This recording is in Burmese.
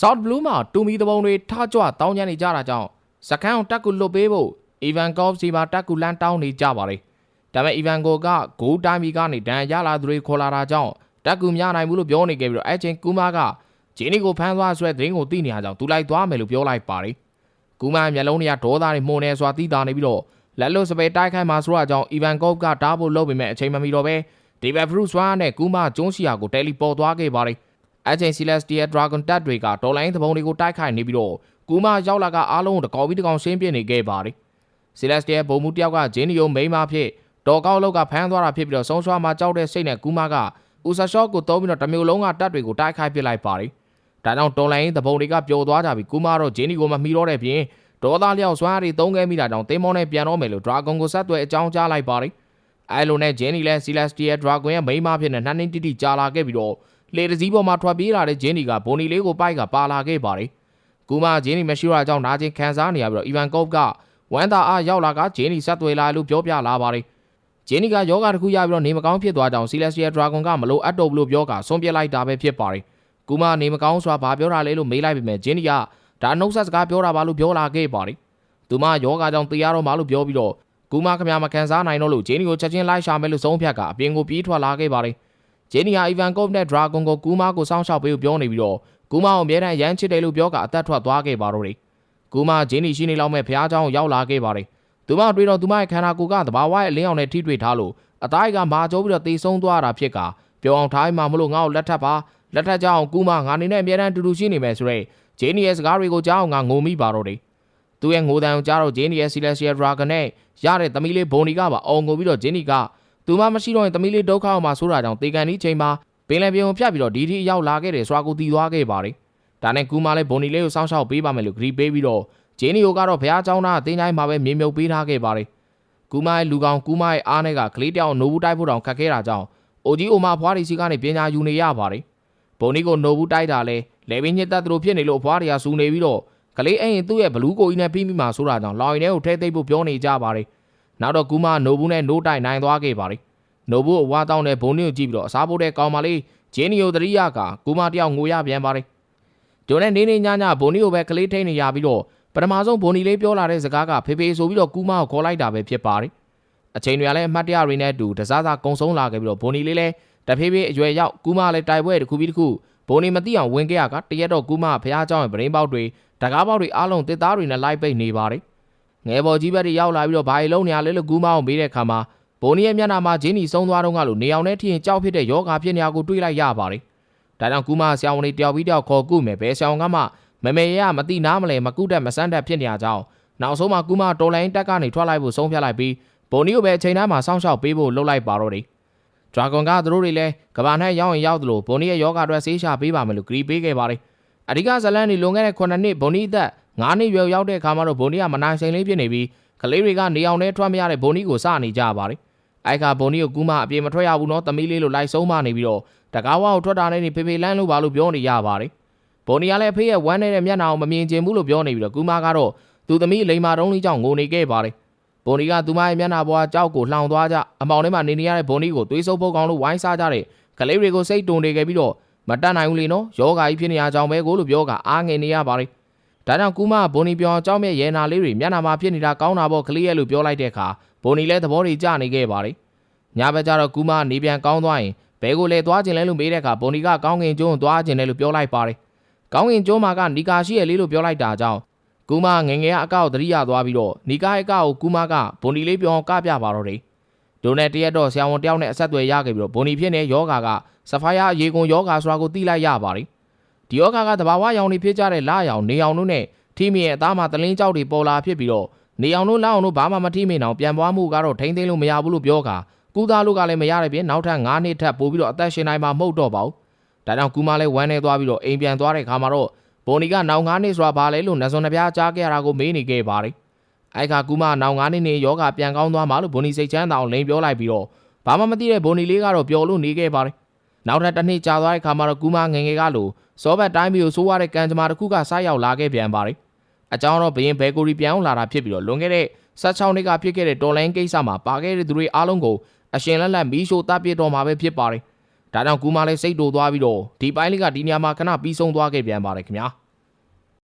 South Blue မှာတူမီတပုံတွေထကြွတောင်းကျမ်းနေကြတာကြောင့်စကန်အောင်တက်ကူလွတ်ပေးဖို့ Ivankov စီမှာတက်ကူလန်းတောင်းနေကြပါတယ်။ဒါပေမဲ့ Ivankov ကဂိုးတိုင်းမီကနေဒဏ်ရလာသူတွေခေါ်လာတာကြောင့်တက်ကူမရနိုင်ဘူးလို့ပြောနေခဲ့ပြီးတော့အဲ့ချိန်ကူမာကဂျင်းနီကိုဖမ်းသွားဆိုတဲ့သတင်းကိုသိနေရကြောင်းသူလိုက်သွားမယ်လို့ပြောလိုက်ပါတယ်။ကူမာမျက်လုံးတွေကဒေါသတွေမှုန်နေစွာသိတာနေပြီးတော့လက်လွတ်စပယ်တိုက်ခိုက်မှာဆိုတော့ကြောင့် Ivankov ကတားဖို့လုပ်ပေမဲ့အချိန်မမီတော့ပဲ David Bruce ဝါနဲ့ကူမာကျွန်းစီယာကိုတယ်လီပေါ်သွားခဲ့ပါတယ်။ အချိန် Celestial Dragon တပ်တွေကတော်လိုင်းသဘုံတွေကိုတိုက်ခိုက်နေပြီးတော့ကူမာရောက်လာကအားလုံးကိုတကောက်ပြီးတကောင်ရှင်းပြနေခဲ့ပါတယ်။ Celestial ဘုံမှုတယောက်ကဂျင်းနီယိုမိန်းမဖြစ်တော်ကောက်လောက်ကဖမ်းသွားတာဖြစ်ပြီးတော့ဆုံးဆွားမှာကြောက်တဲ့စိတ်နဲ့ကူမာကဥဆာရှော့ကိုတုံးပြီးတော့တမျိုးလုံးကတပ်တွေကိုတိုက်ခိုက်ပစ်လိုက်ပါတယ်။ဒါကြောင့်တော်လိုင်းသဘုံတွေကပျော်သွားကြပြီးကူမာတော့ဂျင်းနီကိုမမီတော့တဲ့ပြင်ဒေါသလျောက်စွမ်းအားတွေသုံးခဲ့မိတာကြောင့်တင်းမောနဲ့ပြန်တော့မယ်လို့ Dragon ကိုဆက်သွယ်အကြောင်းကြားလိုက်ပါတယ်။အဲလိုနဲ့ဂျင်းနီလဲ Celestial Dragon ရဲ့မိန်းမဖြစ်နေနှနှင်းတိတိကြာလာခဲ့ပြီးတော့ လေတစည်းပေါ်မှာထွက်ပြေးလာတဲ့ဂျင်းနီကဘိုနီလေးကိုပိုက်ကပါလာခဲ့ပါတယ်။ကူမာဂျင်းနီမရှိတော့အကြောင်းနာကျင်ခံစားနေရပြီးတော့ Ivan Kov ကဝမ်တာအားရောက်လာကဂျင်းနီဆက်သွယ်လာလို့ပြောပြလာပါတယ်။ဂျင်းနီကယောဂတစ်ခုရပြီးတော့နေမကောင်းဖြစ်သွားကြောင်း Celestial Dragon ကမလို့အပ်တော့ဘူးလို့ပြောကဆုံးပြစ်လိုက်တာပဲဖြစ်ပါတယ်။ကူမာနေမကောင်းစွာဘာပြောတာလဲလို့မေးလိုက်ပေမဲ့ဂျင်းနီကဒါနှုတ်ဆက်စကားပြောတာပါလို့ပြောလာခဲ့ပါတယ်။သူမယောဂကြောင့်တရားတော်မှာလို့ပြောပြီးတော့ကူမာခမမကန်စားနိုင်တော့လို့ဂျင်းနီကိုချက်ချင်းလိုက်ရှာမယ်လို့ဆုံးဖြတ်ကအပြင်ကိုပြေးထွက်လာခဲ့ပါတယ်။ ဂျင်းနီဟာအီဗန်ကော့ဗ်နဲ့ဒရာဂွန်ကိုကူမာကိုစောင့်ရှောက်ပေးဖို့ပြောနေပြီးတော့ကူမာကိုအမြဲတမ်းရမ်းချစ်တယ်လို့ပြောကအသက်ထွက်သွားခဲ့ပါတော့တယ်။ကူမာဂျင်းနီရှိနေလောက်မဲ့ဖះเจ้าရောက်လာခဲ့ပါတယ်။သူမတွေ့တော့သူမရဲ့ခန္ဓာကိုယ်ကတဘာဝရဲ့အလင်းအောင်နဲ့ထိတွေ့ထားလို့အသားကမာကျိုးပြီးတော့တေဆုံးသွားတာဖြစ်ကပြောအောင်ထားမှမလို့ငါ့ကိုလက်ထပ်ပါလက်ထပ်ကြအောင်ကူမာငါနေနဲ့အမြဲတမ်းတူတူရှိနေမယ်ဆိုတော့ဂျင်းနီရဲ့စကားတွေကိုကြားအောင်ငါငိုမိပါတော့တယ်။သူ့ရဲ့ငိုတန်ကိုကြားတော့ဂျင်းနီရဲ့ Celestial Dragon နဲ့ရတဲ့သမီးလေးဘုံနီကပါအောင်ငိုပြီးတော့ဂျင်းနီက သူမမရှိတော့ရင်သမီးလေးဒုက္ခအောင်မှာဆိုတာကြောင့်တေကန်ဒီချိန်မှာပင်လယ်ပြုံဖြတ်ပြီးတော့ဒီထိရောက်လာခဲ့တယ်ဆိုတာကိုသိသွားခဲ့ပါတယ်။ဒါနဲ့ကူမာလည်းဘုံနီလေးကိုစောင့်ရှောက်ပေးပါမယ်လို့ဂရီပေးပြီးတော့ဂျင်းနီယိုကတော့ဘုရားကျောင်းသားအတင်းတိုင်းမှာပဲမြေမြုပ်ပေးထားခဲ့ပါတယ်။ကူမာရဲ့လူကောင်ကူမာရဲ့အားနဲ့ကကလေးတယောက်နိုဘူးတိုက်ဖို့တောင်ခက်ခဲတာကြောင့်အိုဂျီအိုမာဖွားရီစီကနေပညာယူနေရပါတယ်။ဘုံနီကိုနိုဘူးတိုက်တာလဲလေပင်ညစ်သက်သူတို့ဖြစ်နေလို့ဖွားရီယာစူနေပြီးတော့ကလေးအဲ့ရင်သူ့ရဲ့ဘလူးကိုကြီးနဲ့ပြီးမိမှာဆိုတာကြောင့်လောင်ရင်ထဲကိုထဲသိပ်ဖို့ပြောနေကြပါတယ်။ နောက်တော့ကူမာနိုဘူးနဲ့နိုးတိုင်နိုင်သွားခဲ့ပါတယ်။နိုဘူးအဝါတောင်းတဲ့ဘုံနီကိုကြည့်ပြီးတော့အစားဖို့တဲ့ကောင်မလေးဂျင်းနီယိုတရိယာကကူမာတယောက်ငိုရပြန်ပါတယ်။ဒိုနဲ့နေနေညညဘုံနီကိုပဲကလေးထိန်နေရပြီးတော့ပထမဆုံးဘုံနီလေးပြောလာတဲ့စကားကဖေဖေဆိုပြီးတော့ကူမာကိုခေါ်လိုက်တာပဲဖြစ်ပါတယ်။အချိန်တွေကလည်းအမှတ်တရတွေနဲ့အတူတစားစားကုံဆုံးလာခဲ့ပြီးတော့ဘုံနီလေးလည်းတဖေးဖေးအရွယ်ရောက်ကူမာလည်းတိုက်ပွဲတစ်ခုပြီးတစ်ခုဘုံနီမသိအောင်ဝင်ခဲ့ရကတရက်တော့ကူမာဖះเจ้าရဲ့ဗရင်းပေါက်တွေတကားပေါက်တွေအားလုံးတစ်သားတွေနဲ့လိုက်ပိတ်နေပါတယ်။ ငယ်ပေါ်ကြီးဘက်တွေရောက်လာပြီးတော့ဘာကြီးလုံးနေရလဲလို့ကူမာအောင်မေးတဲ့အခါမှာဘုံနီရဲ့မျက်နှာမှာဂျင်းနီဆုံးသွားတော့ကလို့နေအောင်နဲ့ထရင်ကြောက်ဖြစ်တဲ့ယောဂါဖြစ်နေရကိုတွေးလိုက်ရပါတယ်။ဒါကြောင့်ကူမာဆရာဝန်တွေတယောက်ပြီးတယောက်ခေါ်ကုမယ်ဘယ်ဆရာဝန်ကမှမမေရမတိနားမလဲမကုတတ်မစမ်းတတ်ဖြစ်နေရကြောင်းနောက်ဆုံးမှာကူမာတော်လိုင်းတက်ကနေထွက်လိုက်ဖို့ဆုံးဖြတ်လိုက်ပြီးဘုံနီကိုပဲအချိန်တိုင်းမှာစောင့်ရှောက်ပေးဖို့လှုပ်လိုက်ပါတော့တယ်။ Dragon ကသူတို့တွေလည်းကဘာနဲ့ရောက်ရင်ရောက်သလိုဘုံနီရဲ့ယောဂအတွက်ဆေးရှာပေးပါမယ်လို့ဂရီပေးခဲ့ပါတယ်။အဓိကဇလန်နေလွန်ခဲ့တဲ့9နှစ်ဘုံနီအသက် 9နှစ်ရွယ်ရောက်တဲ့အခါမှာတော့ဘုံနီကမနိုင်ဆိုင်လေးဖြစ်နေပြီးကလေးတွေကနေအောင်နဲ့ထွက်မရတဲ့ဘုံနီကိုစနေကြပါတယ်။အိုက်ကဘုံနီကိုကူမအပြေမထွက်ရဘူးနော်သမီးလေးလိုလိုက်ဆုံးမနေပြီးတော့တကားဝါကိုထွက်တာနဲ့ဖေဖေလန်းလို့ပါလို့ပြောနေရပါတယ်။ဘုံနီကလည်းအဖေရဲ့ဝမ်းနေတဲ့မျက်နှာကိုမမြင်ချင်ဘူးလို့ပြောနေပြီးတော့ကူမကတော့သူသမီးလိမ္မာတုံးလေးကြောင့်ငိုနေခဲ့ပါတယ်။ဘုံနီကသူမရဲ့မျက်နှာပေါ်ကကြောက်ကိုလှောင်သွားကြအမောင်ထဲမှာနေနေရတဲ့ဘုံနီကိုသွေးဆုပ်ဖို့ကောင်းလို့ဝိုင်းစားကြတဲ့ကလေးတွေကိုစိတ်တုန်နေခဲ့ပြီးတော့မတတ်နိုင်ဘူးလေနော်ယောဂါကြီးဖြစ်နေရကြောင်းပဲကိုလို့ပြောကအားငယ်နေရပါတယ်။ ဒါကြောင့်ကူမဘုံနီပြောင်းကြောင်းမြဲရဲနာလေးတွေမျက်နှာမှာဖြစ်နေတာကောင်းတာပေါ့ကလေးရဲ့လို့ပြောလိုက်တဲ့အခါဘုံနီလည်းသဘောတွေကျနေခဲ့ပါတယ်။ညဘက်ကျတော့ကူမနေပြန်ကောင်းသွားရင်ဘဲကိုလည်းသွားခြင်းလဲလို့မေးတဲ့အခါဘုံနီကကောင်းကင်ကျုံးကိုသွားခြင်းလဲလို့ပြောလိုက်ပါတယ်။ကောင်းကင်ကျုံးမှာကနီကာရှိရလေးလို့ပြောလိုက်တာကြောင့်ကူမငငယ်ကအကောက်သတိရသွားပြီးတော့နီကာရဲ့အကောက်ကိုကူမကဘုံနီလေးပြောင်းကပြပါတော့တယ်။ဒိုနဲ့တရက်တော့ဆရာဝန်တယောက်နဲ့အဆက်အသွယ်ရခဲ့ပြီးတော့ဘုံနီဖြစ်နေယောဂါကဆဖိုင်ယာရေကုန်ယောဂါဆိုတာကိုသိလိုက်ရပါတယ်။ ဒီယောဂါကတဘာဝရောင်တွေဖြစ်ကြတဲ့လာရောင်နေအောင်တို့နဲ့ထိမိရဲ့အသားမှာတလင်းကြောက်တွေပေါ်လာဖြစ်ပြီးတော့နေအောင်တို့လောက်အောင်တို့ဘာမှမထိမိအောင်ပြန်ပွားမှုကတော့ထိမ့်သိမ်းလို့မရဘူးလို့ပြောကာကူသားလို့ကလည်းမရတဲ့ပြင်နောက်ထပ်9နှစ်ထပ်ပို့ပြီးတော့အသက်ရှင်နိုင်မှာမဟုတ်တော့ပါဘူး။ဒါကြောင့်ကူမလည်းဝမ်းနေသွားပြီးတော့အိမ်ပြန်သွားတဲ့ခါမှာတော့ဘိုနီကနောက်9နှစ်ဆိုတာဘာလဲလို့နှစုံနှပြားကြားခဲ့ရတာကိုမေးနေခဲ့ပါတယ်။အဲ့ခါကူမနောက်9နှစ်နေယောဂပြန်ကောင်းသွားမှလို့ဘိုနီစိတ်ချမ်းသာအောင်လိန်ပြောလိုက်ပြီးတော့ဘာမှမသိတဲ့ဘိုနီလေးကတော့ပျော်လို့နေခဲ့ပါတယ်။ နောက်ထပ်တစ်နှစ်ကြာသွားတဲ့ခါမှာတော့ကူမငငယ်ကလို့စောဘတ်တိုင်းမျိုးဆိုးရတဲ့ကံကြမ္မာတစ်ခုကဆိုက်ရောက်လာခဲ့ပြန်ပါတယ်။အကြောင်းတော့ဘရင်ဘဲကိုရီပြန်အောင်လာတာဖြစ်ပြီးတော့လွန်ခဲ့တဲ့16နှစ်ကဖြစ်ခဲ့တဲ့တော်လိုင်းကိစ္စမှာပါခဲ့တဲ့သူတွေအားလုံးကိုအရှင်လက်လက်မီးရှို့တပ်ပစ်တော်မှာပဲဖြစ်ပါတယ်။ဒါကြောင့်ကူမလည်းစိတ်တူသွားပြီးတော့ဒီပိုင်းလေးကဒီနေရာမှာခဏပြီးဆုံးသွားခဲ့ပြန်ပါတယ်ခင်ဗျာ။